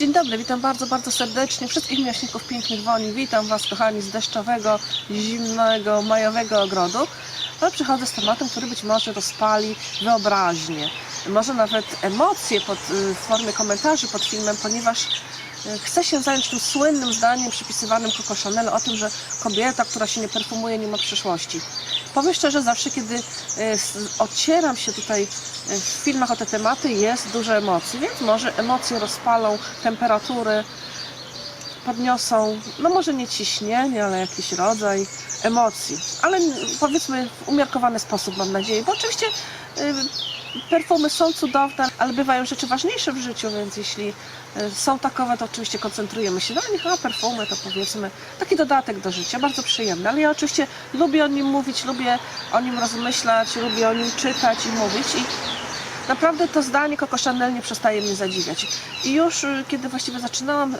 Dzień dobry, witam bardzo, bardzo serdecznie wszystkich miłośników pięknych woni. Witam Was, kochani, z deszczowego, zimnego, majowego ogrodu. Ale przychodzę z tematem, który być może rozpali wyobraźnię, może nawet emocje pod, y, w formie komentarzy pod filmem, ponieważ chcę się zająć tym słynnym zdaniem przypisywanym Coco Chanel o tym, że kobieta, która się nie perfumuje, nie ma przyszłości. Powiem szczerze, zawsze kiedy y, odcieram się tutaj y, w filmach o te tematy, jest dużo emocji, więc może emocje rozpalą, temperatury podniosą, no może nie ciśnienie, ale jakiś rodzaj emocji, ale powiedzmy w umiarkowany sposób mam nadzieję, bo oczywiście y, perfumy są cudowne, ale bywają rzeczy ważniejsze w życiu, więc jeśli y, są takowe, to oczywiście koncentrujemy się na nich, a perfumy to powiedzmy taki dodatek do życia, bardzo przyjemny, ale ja oczywiście lubię o nim mówić, lubię o nim rozmyślać, lubię o nim czytać i mówić i naprawdę to zdanie Coco Chanel nie przestaje mnie zadziwiać. I już y, kiedy właściwie zaczynałam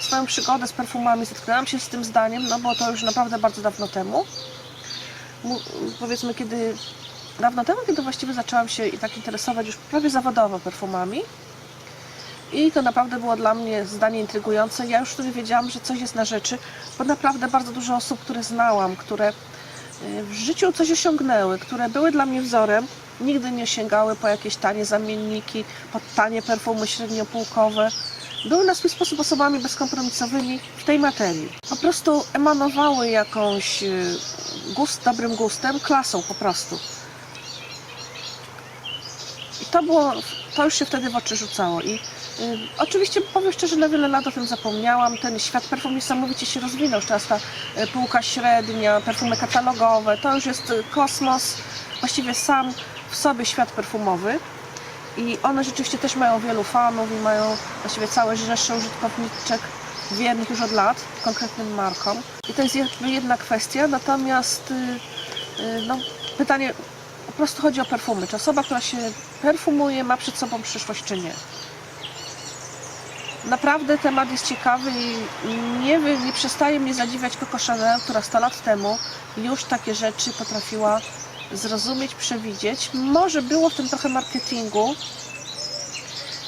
swoją przygodę z perfumami, zetknęłam się z tym zdaniem, no bo to już naprawdę bardzo dawno temu. Mu- Powiedzmy, kiedy dawno temu, kiedy właściwie zaczęłam się i tak interesować już prawie zawodowo perfumami. I to naprawdę było dla mnie zdanie intrygujące. Ja już wtedy wiedziałam, że coś jest na rzeczy, bo naprawdę bardzo dużo osób, które znałam, które y, w życiu coś osiągnęły, które były dla mnie wzorem, nigdy nie sięgały po jakieś tanie zamienniki, po tanie perfumy średniopółkowe. Były na swój sposób osobami bezkompromisowymi w tej materii. Po prostu emanowały jakąś y, gust, dobrym gustem, klasą po prostu. To było, to już się wtedy w oczy rzucało. I y, oczywiście powiem szczerze, na wiele lat o tym zapomniałam. Ten świat perfum niesamowicie się rozwinął. Już teraz ta y, półka średnia, perfumy katalogowe, to już jest y, kosmos, właściwie sam w sobie świat perfumowy. I one rzeczywiście też mają wielu fanów i mają właściwie całe rzesze użytkowniczek wiernych już od lat konkretnym markom. I to jest jedna kwestia, natomiast y, y, no, pytanie, po prostu chodzi o perfumy. Czy osoba, która się perfumuje, ma przed sobą przyszłość, czy nie? Naprawdę temat jest ciekawy i nie, nie przestaje mnie zadziwiać Coco Chanel, która 100 lat temu już takie rzeczy potrafiła zrozumieć, przewidzieć. Może było w tym trochę marketingu.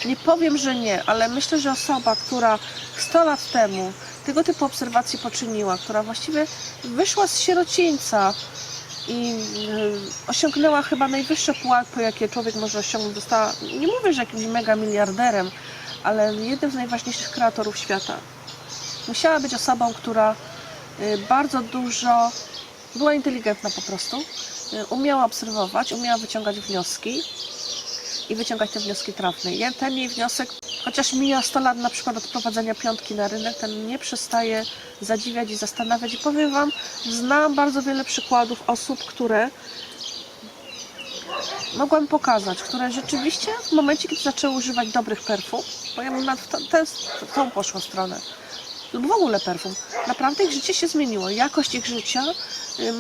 Nie powiem, że nie, ale myślę, że osoba, która 100 lat temu tego typu obserwacje poczyniła, która właściwie wyszła z sierocińca i y, osiągnęła chyba najwyższe pułapy, jakie człowiek może osiągnąć. Została, nie mówię, że jakimś mega miliarderem, ale jednym z najważniejszych kreatorów świata. Musiała być osobą, która y, bardzo dużo była inteligentna po prostu, y, umiała obserwować, umiała wyciągać wnioski i wyciągać te wnioski trafne. Ja- Ten jej wniosek, chociaż mija 100 lat na przykład od wprowadzenia piątki na rynek, ten nie przestaje zadziwiać i zastanawiać. I powiem Wam, znam bardzo wiele przykładów osób, które mogłam pokazać, które rzeczywiście w momencie, kiedy zaczęły używać dobrych perfum, bo ja bym w tą poszła stronę, lub w ogóle perfum, naprawdę ich życie się zmieniło. Jakość ich życia,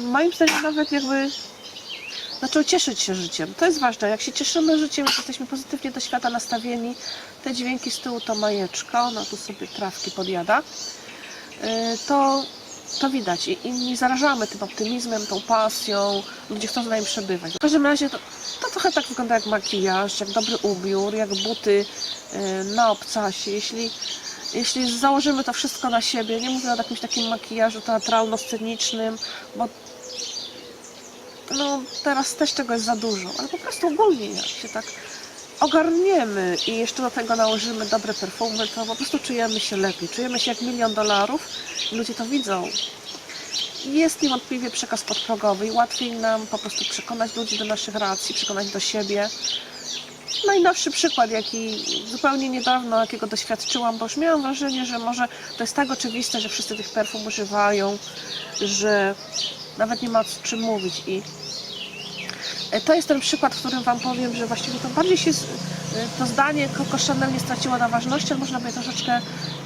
moim zdaniem nawet jakby zaczął cieszyć się życiem. To jest ważne. Jak się cieszymy życiem, jesteśmy pozytywnie do świata nastawieni, te dźwięki z tyłu to majeczka, ona tu sobie trawki podjada, y, to, to widać. I, I nie zarażamy tym optymizmem, tą pasją. Ludzie chcą z nami przebywać. W każdym razie to, to trochę tak wygląda jak makijaż, jak dobry ubiór, jak buty y, na obcasie. Jeśli jeśli założymy to wszystko na siebie, nie mówię o jakimś takim makijażu teatralno-scenicznym, bo no teraz też tego jest za dużo, ale po prostu ogólnie jak się tak ogarniemy i jeszcze do tego nałożymy dobre perfumy, to po prostu czujemy się lepiej. Czujemy się jak milion dolarów i ludzie to widzą. Jest niewątpliwie przekaz podprogowy i łatwiej nam po prostu przekonać ludzi do naszych racji, przekonać do siebie. Najnowszy przykład, jaki zupełnie niedawno, jakiego doświadczyłam, bo już miałam wrażenie, że może to jest tak oczywiste, że wszyscy tych perfum używają, że nawet nie ma o czym mówić. I e, to jest ten przykład, w którym Wam powiem, że właściwie to bardziej się, z- e, to zdanie Coco Chanel nie straciło na ważności, ale można by je troszeczkę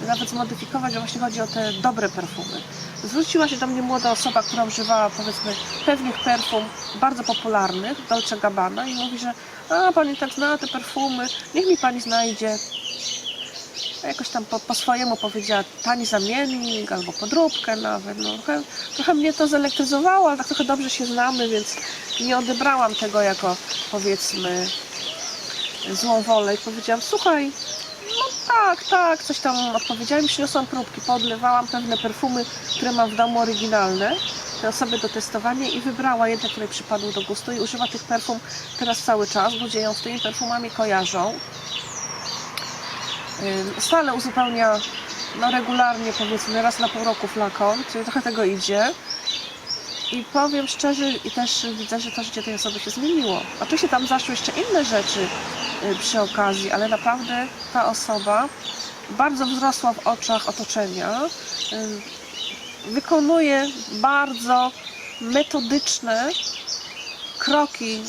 nawet zmodyfikować, że właśnie chodzi o te dobre perfumy. Zwróciła się do mnie młoda osoba, która używała powiedzmy pewnych perfum bardzo popularnych, Dolce Gabbana i mówi, że a Pani tak zna te perfumy, niech mi Pani znajdzie jakoś tam po, po swojemu powiedziała tani zamiennik albo podróbkę nawet. No, trochę, trochę mnie to zelektryzowało, ale tak trochę dobrze się znamy, więc nie odebrałam tego jako powiedzmy złą wolę i powiedziałam, słuchaj, no tak, tak, coś tam odpowiedziałem, przyniosłam próbki, podlewałam pewne perfumy, które mam w domu oryginalne, te osoby do testowania i wybrała jedne, które przypadły do gustu i używa tych perfum teraz cały czas. Ludzie ją z tymi perfumami kojarzą. Stale uzupełnia no, regularnie, powiedzmy raz na pół roku flakon, czyli trochę tego idzie. I powiem szczerze, i też widzę, że to życie tej osoby się zmieniło. Oczywiście tam zaszły jeszcze inne rzeczy y, przy okazji, ale naprawdę ta osoba bardzo wzrosła w oczach otoczenia. Wykonuje bardzo metodyczne kroki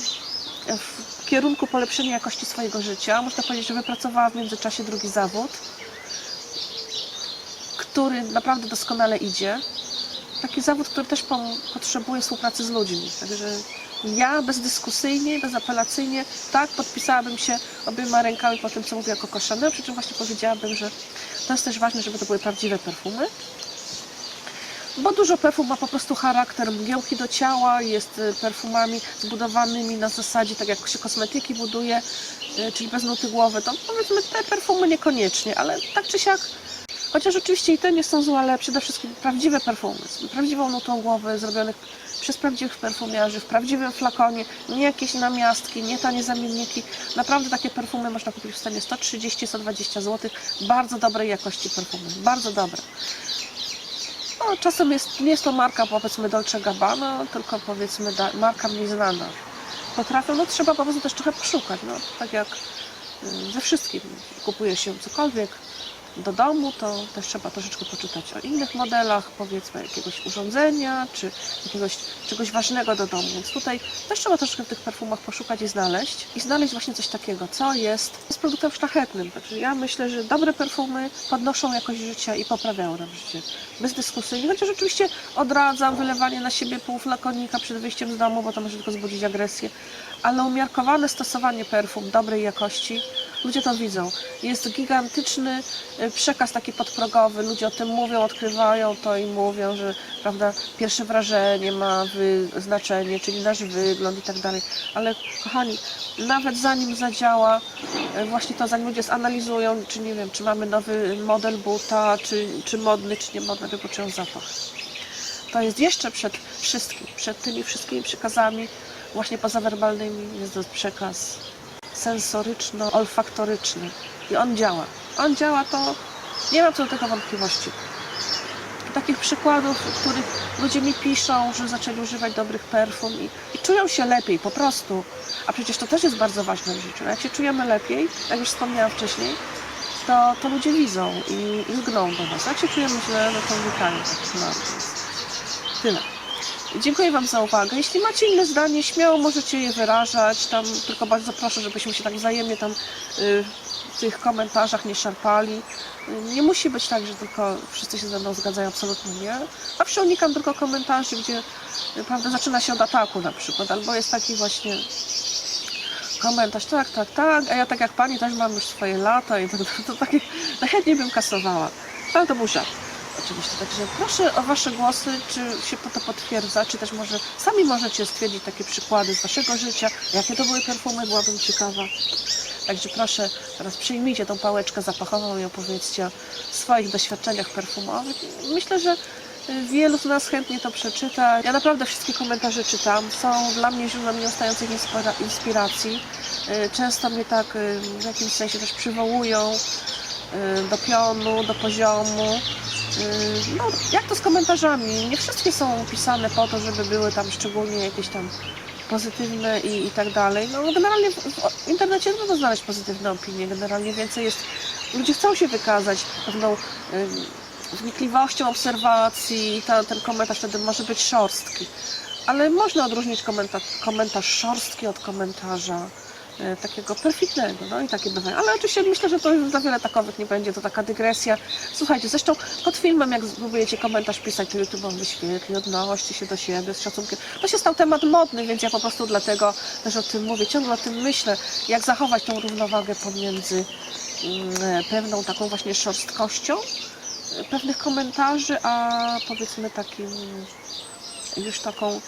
w kierunku polepszenia jakości swojego życia. Można powiedzieć, że wypracowała w międzyczasie drugi zawód, który naprawdę doskonale idzie taki zawód, który też potrzebuje współpracy z ludźmi. Także ja bezdyskusyjnie, bezapelacyjnie tak podpisałabym się obiema rękami po tym, co mówiła Coco Chanel, przy czym właśnie powiedziałabym, że to jest też ważne, żeby to były prawdziwe perfumy. Bo dużo perfum ma po prostu charakter mgiełki do ciała, jest y, perfumami zbudowanymi na zasadzie, tak jak się kosmetyki buduje, y, czyli bez nuty głowy, to powiedzmy te perfumy niekoniecznie, ale tak czy siak Chociaż oczywiście i te nie są złe, ale przede wszystkim prawdziwe perfumy, z prawdziwą nutą głowy, zrobionych przez prawdziwych perfumiarzy, w prawdziwym flakonie, nie jakieś namiastki, nie tanie zamienniki. Naprawdę takie perfumy można kupić w stanie 130-120 zł. Bardzo dobrej jakości perfumy, bardzo dobre. No, czasem jest, nie jest to marka powiedzmy Dolce Gabbana, tylko powiedzmy da, marka mniej znana. Potrafią, no trzeba po prostu też trochę poszukać, no tak jak y, ze wszystkim. Kupuje się cokolwiek, do domu, to też trzeba troszeczkę poczytać o innych modelach, powiedzmy jakiegoś urządzenia, czy jakiegoś czegoś ważnego do domu. Więc tutaj też trzeba troszeczkę w tych perfumach poszukać i znaleźć. I znaleźć właśnie coś takiego, co jest, jest produktem szlachetnym. Także ja myślę, że dobre perfumy podnoszą jakość życia i poprawiają nam życie. Bezdyskusyjnie. Chociaż oczywiście odradzam wylewanie na siebie pół flakonika przed wyjściem z domu, bo to może tylko zbudzić agresję. Ale umiarkowane stosowanie perfum dobrej jakości Ludzie to widzą. Jest gigantyczny y, przekaz taki podprogowy. Ludzie o tym mówią, odkrywają to i mówią, że prawda, pierwsze wrażenie ma znaczenie, czyli nasz wygląd i tak dalej. Ale kochani, nawet zanim zadziała, y, właśnie to zanim ludzie zanalizują, czy nie wiem, czy mamy nowy model buta, czy, czy modny, czy nie modny, tylko zapach. To jest jeszcze przed wszystkim, przed tymi wszystkimi przekazami, właśnie pozawerbalnymi, jest to przekaz sensoryczno-olfaktoryczny i on działa. On działa, to nie mam co do tego wątpliwości. Takich przykładów, w których ludzie mi piszą, że zaczęli używać dobrych perfum i, i czują się lepiej po prostu. A przecież to też jest bardzo ważne w życiu. Jak się czujemy lepiej, jak już wspomniałam wcześniej, to, to ludzie widzą i, i lgną do nas. Jak się czujemy źle, no to unikają takich martw. Tyle. Dziękuję Wam za uwagę. Jeśli macie inne zdanie, śmiało możecie je wyrażać. Tam tylko bardzo proszę, żebyśmy się tak wzajemnie tam y, w tych komentarzach nie szarpali. Y, Nie musi być tak, że tylko wszyscy się ze mną zgadzają, absolutnie nie. Zawsze unikam tylko komentarzy, gdzie y, prawda, zaczyna się od ataku na przykład, albo jest taki właśnie komentarz, tak, tak, tak, a ja tak jak Pani też mam już swoje lata i to, to, to takie, najchętniej bym kasowała. Ale to był żart. Oczywiście, także proszę o Wasze głosy, czy się to potwierdza, czy też może sami możecie stwierdzić takie przykłady z Waszego życia, jakie to były perfumy, byłabym ciekawa. Także proszę, teraz przyjmijcie tą pałeczkę zapachową i opowiedzcie o swoich doświadczeniach perfumowych. Myślę, że y, wielu z nas chętnie to przeczyta. Ja naprawdę wszystkie komentarze czytam. Są dla mnie źródłem nieustających inspira- inspiracji. Y, Często mnie tak y, w jakimś sensie też przywołują do pionu, do poziomu. Y, No, jak to z komentarzami? Nie wszystkie są pisane po to, żeby były tam szczególnie jakieś tam pozytywne i, i tak dalej. No generalnie w, w internecie trudno znaleźć pozytywne opinie. Generalnie więcej jest... Ludzie chcą się wykazać pewną ym, wnikliwością obserwacji i ta, ten komentarz wtedy może być szorstki. Ale można odróżnić komentarz, komentarz szorstki od komentarza takiego perfidnego, no i takie bywają. Ale oczywiście myślę, że to już za wiele takowych nie będzie, to taka dygresja. Słuchajcie, zresztą pod filmem, jak próbujecie komentarz pisać, to YouTube wam wyświetli, odnoście się do siebie z szacunkiem. To się stał temat modny, więc ja po prostu dlatego też o tym mówię, ciągle o tym myślę, jak zachować tą równowagę pomiędzy mm, e, pewną taką właśnie szorstkością e, pewnych komentarzy, a powiedzmy takim już taką e,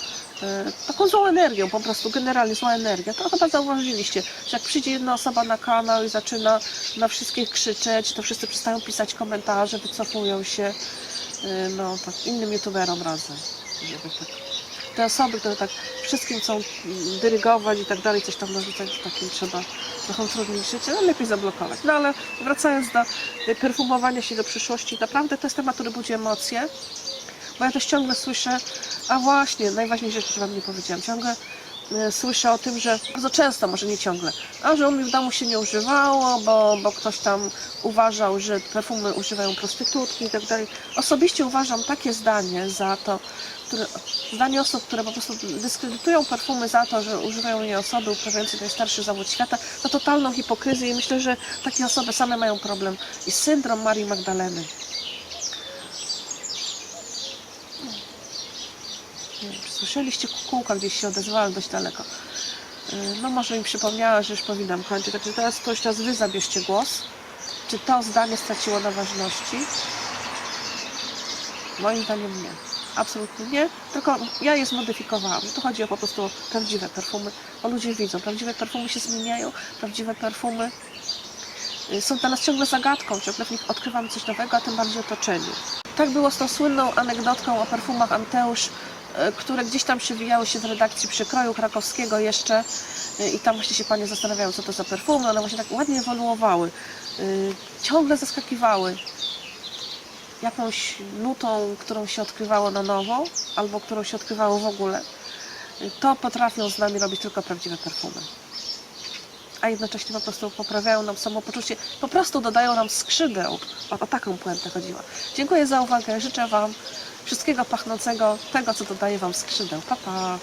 taką złą energią, po prostu generalnie zła energia. To chyba zauważyliście, że jak przyjdzie jedna osoba na kanał i zaczyna na wszystkich krzyczeć, to wszyscy przestają pisać komentarze, wycofują się, e, no tak, innym youtuberom razem, żeby tak te osoby, które tak wszystkim chcą dyrygować i tak dalej, coś tam narzucać, takim trzeba trochę utrudnić życie, no lepiej zablokować. No ale wracając do y, perfumowania się do przyszłości, naprawdę to jest temat, który budzi emocje, bo ja też ciągle słyszę, a właśnie, najważniejsza rzecz, którą Wam nie powiedziałam, ciągle y, słyszę o tym, że bardzo często, może nie ciągle, a że u mnie w domu się nie używało, bo, bo ktoś tam uważał, że perfumy używają prostytutki i tak dalej. Osobiście uważam takie zdanie za to, które, zdanie osób, które po prostu dyskredytują perfumy za to, że używają je osoby uprawiające najstarszy zawód świata, za totalną hipokryzję i myślę, że takie osoby same mają problem i syndrom Marii Magdaleny. Nie wiem, słyszeliście kukułka gdzieś się odezwała dość daleko. Yy, No może mi przypomniała, że już powinnam kończyć. Także teraz ktoś czas wy zabierzcie głos. Czy to zdanie straciło na ważności? Moim zdaniem nie. Absolutnie nie. Tylko ja je zmodyfikowałam. Tu chodzi o po prostu prawdziwe perfumy. Bo ludzie widzą, prawdziwe perfumy się zmieniają, prawdziwe perfumy y, są dla nas ciągle zagadką, ciągle w nich odkrywamy coś nowego, a tym bardziej otoczenie. Tak było z tą słynną anegdotką o perfumach Anteusz, y, które gdzieś tam przewijały się w redakcji przekroju krakowskiego jeszcze y, i tam właśnie się panie zastanawiały, co to za perfumy. One właśnie tak ładnie ewoluowały, y, ciągle zaskakiwały jakąś nutą, którą się odkrywało na nowo, albo którą się odkrywało w ogóle. To potrafią z nami robić tylko prawdziwe perfumy a jednocześnie po prostu poprawiają nam samopoczucie, po prostu dodają nam skrzydeł. O, o taką puentę chodziła. Dziękuję za uwagę, życzę Wam wszystkiego pachnącego, tego co dodaje Wam skrzydeł. Pa, pa.